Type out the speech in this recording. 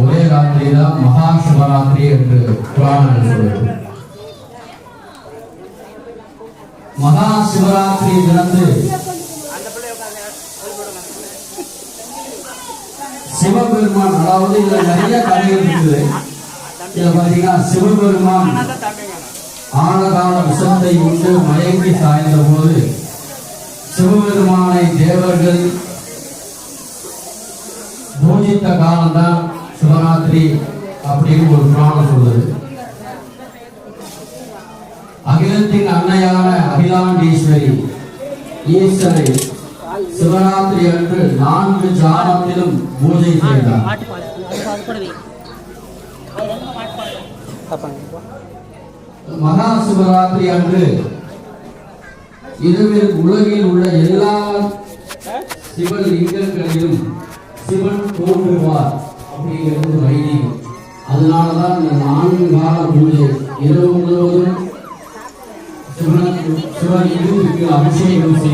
ஒரே ராத்திரி தான் மகா சிவராத்திரி என்று புராணங்கள் சொல்லுது மகா சிவராத்திரி தினத்து சிவபெருமான் அதாவது இதுல நிறைய கதைகள் இருக்குது. இதுல பாத்தீங்கன்னா சிவபெருமான் ஆனகால விஷத்தை உண்டு மயங்கி சாய்ந்த போது சிவபெருமானை தேவர்கள் பூஜித்த காலம்தான் அப்படின்னு ஒரு புராணம் சொல்லுது அகிலத்தின் அன்னையான அகிலாண்டீஸ்வரி ஈஸ்வரை சிவராத்திரி அன்று நான்கு ஜாமத்திலும் பூஜை செய்தார். மகா சிவராத்திரி அன்று இரவில் உலகில் உள்ள எல்லா சிவலிங்கங்களிலும் சிவன் தோன்றுவார் அப்படிங்கிறது வைதிகம். அதனாலதான் இந்த நான்கு கால பூஜை இரவு முழுவதும் சிவனுக்கு சிவலிங்கத்துக்கு அபிஷேகம் செய்ய